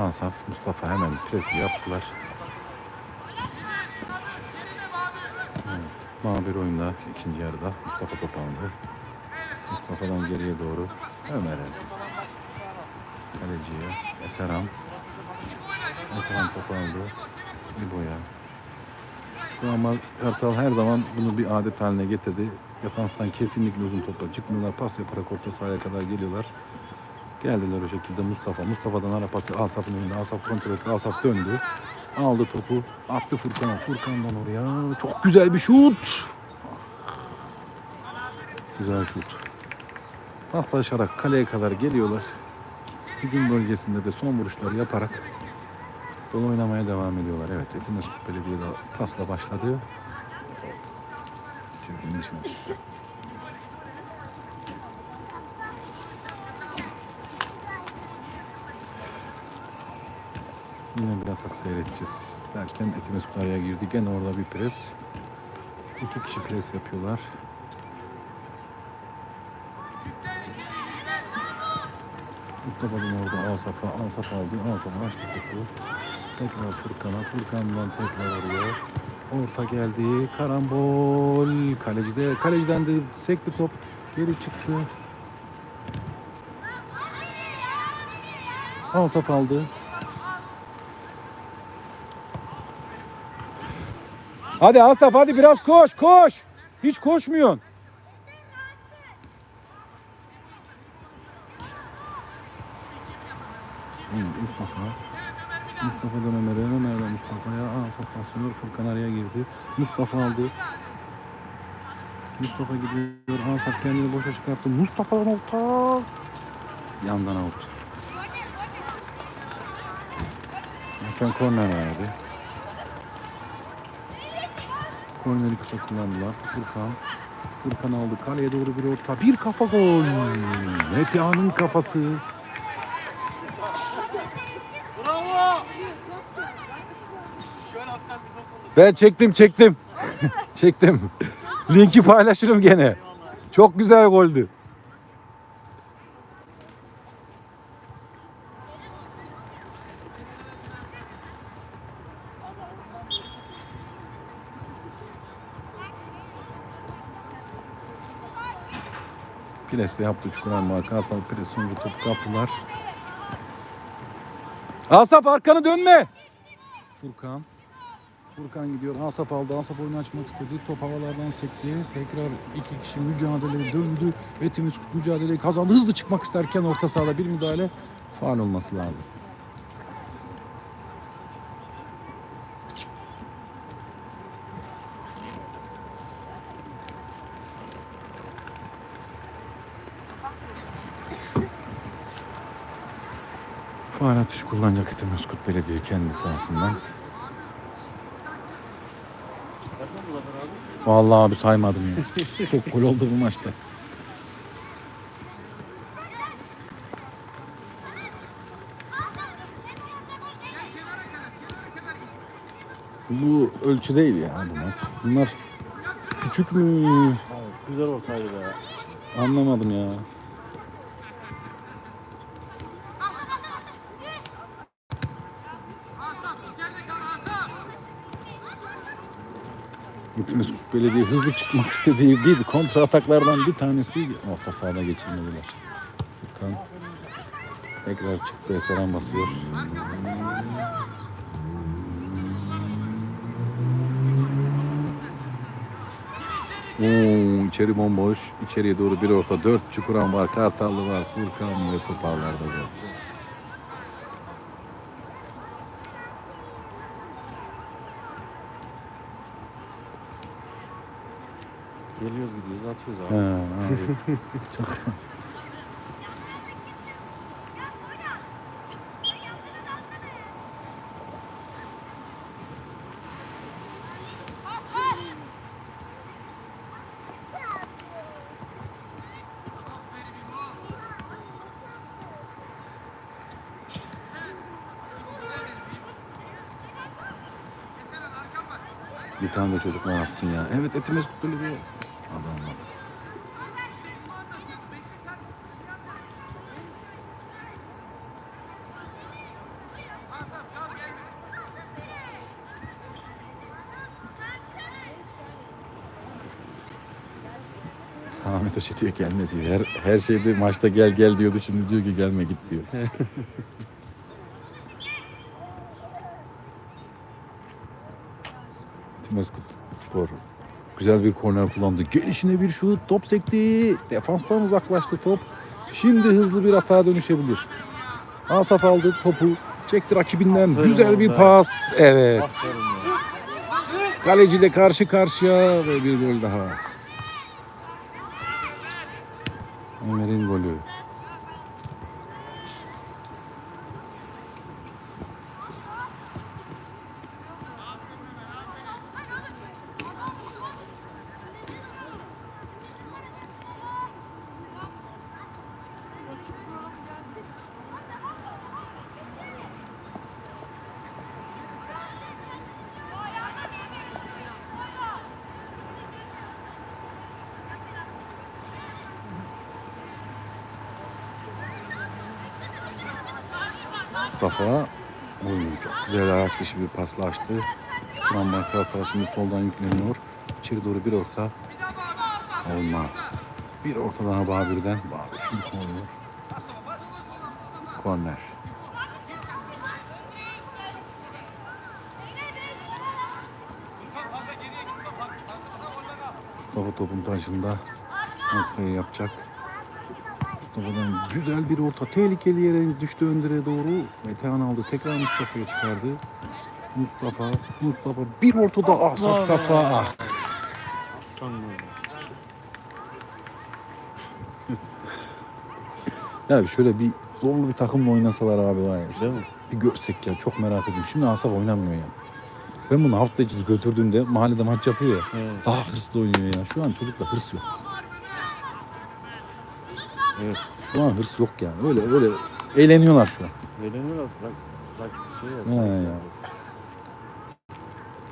Asaf, Mustafa hemen presi yaptılar. Evet, Mağbir oyunda ikinci yarıda Mustafa top aldı. Mustafa'dan geriye doğru Ömer'e. Kaleciye Eserhan. Eserhan top aldı. İbo'ya. Ama Kartal her zaman bunu bir adet haline getirdi. Defanstan kesinlikle uzun topla çıkmıyorlar. Pas yaparak orta sahaya kadar geliyorlar. Geldiler o şekilde Mustafa. Mustafa'dan ara pası Asaf'ın önünde. Asaf kontrol etti. Asaf döndü. Aldı topu. Attı Furkan'a. Furkan'dan oraya. Çok güzel bir şut. Güzel şut. Paslaşarak kaleye kadar geliyorlar. Hücum bölgesinde de son vuruşları yaparak futbol oynamaya devam ediyorlar. Evet, Etimesgut Belediye de pasla başladı. Çirkin düşmüş. Yine bir atak seyredeceğiz. Derken Etimesgut araya girdi. Gene orada bir pres. İki kişi pres yapıyorlar. Mustafa'nın orada Asaf'a, Asaf aldı, Asaf açtı topu. Tekrar Furkan'a, Furkan'dan tekrar oraya. Orta geldi, karambol, kalecide, kaleciden de sekti top, geri çıktı. Asaf aldı. Hadi Asaf hadi biraz koş, koş. Hiç koşmuyorsun. Mustafa. Mustafa'dan Ömer'e, Ömer'den Mustafa'ya. Asaf pasıyor. Furkan araya girdi. Mustafa aldı. Mustafa gidiyor. Asaf kendini boşa çıkarttı. Mustafa'dan orta. Yandan out. Hakem korner verdi. Korneri kısa kullandılar. Furkan. Furkan aldı. Kaleye doğru bir orta. Bir kafa gol. Metehan'ın kafası. Ben çektim çektim. çektim. Linki paylaşırım gene. Çok güzel goldü. Ve yaptı çukuran marka. Kartal Pires sonucu topu kaptılar. Asaf arkanı dönme. Furkan. Furkan gidiyor. Asaf aldı. Asaf oyunu açmak istedi. Top havalardan sekti. Tekrar iki kişi mücadeleye döndü. Etimiz mücadeleyi kazandı. Hızlı çıkmak isterken orta sahada bir müdahale faal olması lazım. Faal atışı kullanacak Etimeskut Belediye kendi sahasından. Vallahi abi saymadım ya. Çok gol oldu bu maçta. Bu ölçü değil ya bu maç. Bunlar küçük mü? Güzel ortaydı be. Anlamadım ya. Gitmez Belediye hızlı çıkmak istediği değil. Kontra ataklardan bir tanesi orta sahada geçirmediler. Furkan tekrar çıktı. Eserhan basıyor. Oo, içeri bomboş. İçeriye doğru bir orta. Dört çukuran var. Kartallı var. Furkan ve toparlarda var. Geliyoruz gidiyoruz atıyoruz He, abi. abi. Çok... Bir tane de çocuk var ya. Evet etimiz diyor. Adam var. Ahmet Hoca diyor gelme diyor. Her, her şeyde maçta gel gel diyordu şimdi diyor ki gelme git diyor. Timeskut Spor güzel bir korner kullandı. Gelişine bir şut, top sekti. Defanstan uzaklaştı top. Şimdi hızlı bir hata dönüşebilir. Asaf aldı topu. Çekti rakibinden. Aferin güzel bir be. pas. Evet. Ya. Kaleciyle karşı karşıya ve bir gol daha. Ömer'in golü. Mustafa Oy, çok güzel ayak dışı bir pasla açtı. Şuran marka hata şimdi soldan yükleniyor. İçeri doğru bir orta. Olma. Bir orta daha Babür'den. Babür şimdi kovalıyor. Korner. Mustafa topun taşında ortayı yapacak. Mustafa'dan güzel bir orta. Tehlikeli yere düştü öndüre doğru. Metehan aldı. Tekrar Mustafa'ya çıkardı. Mustafa, Mustafa bir ortada ah saf kafa ah. Ya şöyle bir zorlu bir takımla oynasalar abi var ya. Değil mi? Bir görsek ya çok merak ediyorum. Şimdi Asaf oynamıyor ya. Ben bunu hafta içi götürdüğümde mahallede maç yapıyor ya. Evet. Daha hırslı oynuyor ya. Şu an çocukta hırs yok. Evet. Şu an hırs yok yani. Öyle öyle eğleniyorlar şu an. Eğleniyorlar. Bırak. Bırak şey. He ya.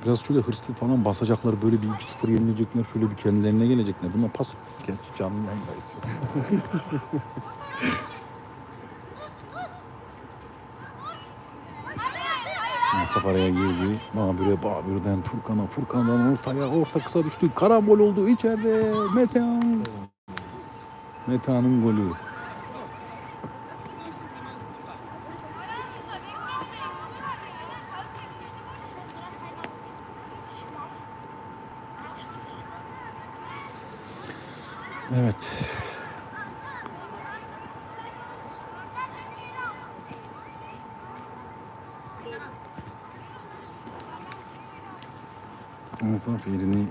Biraz şöyle hırslı falan basacaklar. Böyle bir 2-0 yenilecekler. Şöyle bir kendilerine gelecekler. Buna pas. Gerçi canlı yayındayız. Asaf araya girdi. Babür'e, Babür'den Furkan'a, Furkan'dan ortaya, orta kısa düştü. Karambol oldu içeride. Metehan. Metehan'ın golü. Evet. Asaf yerini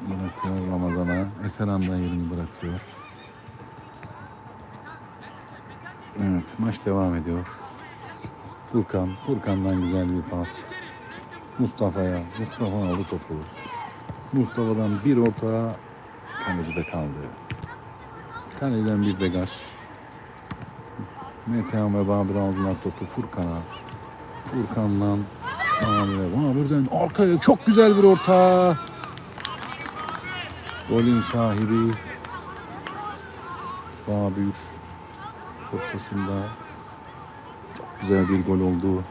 bırakıyor Ramazan'a. Eserhan da yerini bırakıyor. Evet, maç devam ediyor. Furkan, Furkan'dan güzel bir pas. Mustafa'ya, Mustafa aldı topu. Mustafa'dan bir orta, Kalecide kaldı. Kaleciden bir degaj. Metehan ve Babür aldılar topu Furkan'a. Furkan'dan Babür'e. Babür'den arkaya çok güzel bir orta. Golün sahibi Babür ortasında. Çok güzel bir gol oldu.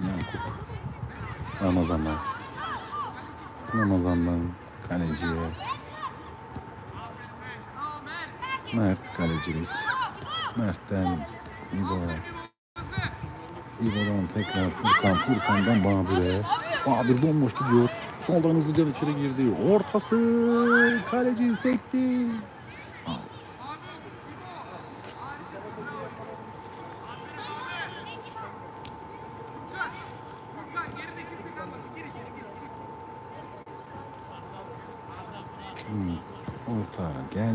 Yakup Ramazan'dan. Ramazan'dan kaleciye. Mert kalecimiz Mert'ten İbo'ya. İbo'dan tekrar Furkan Furkan'dan Babür'e. Babür bomboş gidiyor. Soldan hızlıca içeri girdi. Ortası kaleci sekti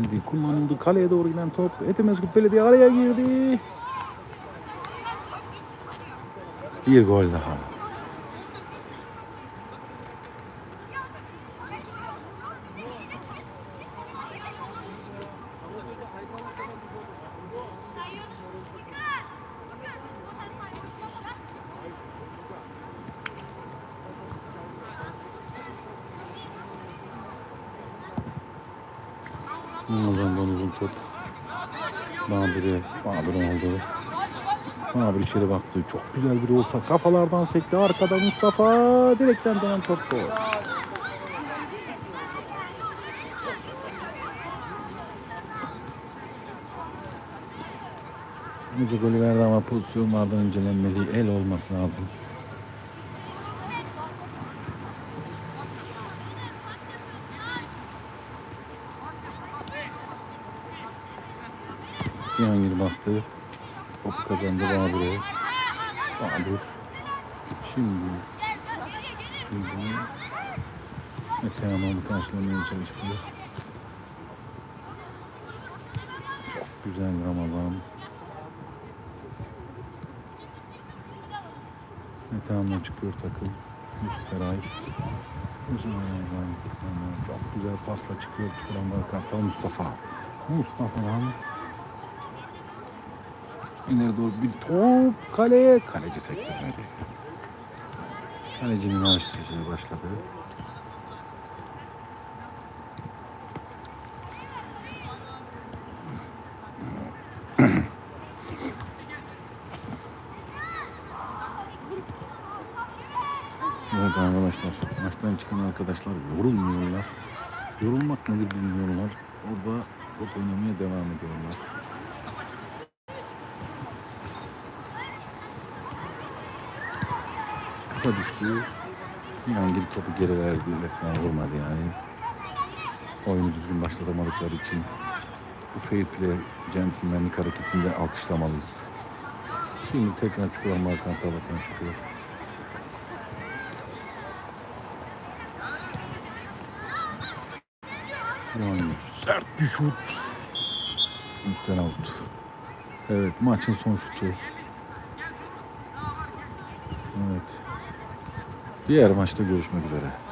Geldi. Kullanıldı. Kaleye doğru giden top. Etemeskut Belediye araya girdi. Bir gol daha. Ramazan'dan uzun top. Babir'e, Babir'in oldu. Babir içeri baktı. Çok güzel bir orta. Kafalardan sekti. Arkada Mustafa. Direkten dönen top gol. Önce golü verdi ama pozisyonlardan incelenmeli. El olması lazım. Cihangir bastı. Top kazandı Babir'e. Babir. Şimdi. Şimdi. Mete Hanım karşılamaya çalıştı. Çok güzel Ramazan. Mete Hanım'la çıkıyor takım. Yusuf Eray. Yusuf Eray'dan çok güzel pasla çıkıyor. Çıkıranlar Kartal Mustafa. Mustafa'dan İleri doğru bir top kaleye. Kaleci sektirmedi. Kalecinin ağaç seçimi başladı. Evet arkadaşlar, maçtan çıkan arkadaşlar yorulmuyorlar. Yorulmak nedir bilmiyorlar. Orada top oynamaya devam ediyorlar. Kısa düştü. Yangil topu geri verdi. Resmen vurmadı yani. Oyunu düzgün başlatamadıkları için bu fair play centilmenlik hareketinde alkışlamalıyız. Şimdi tekrar Çukurova Markan tarafından çıkıyor. Yani sert bir şut. Üstten out. Evet maçın son şutu. Evet. Diğer maçta görüşmek üzere.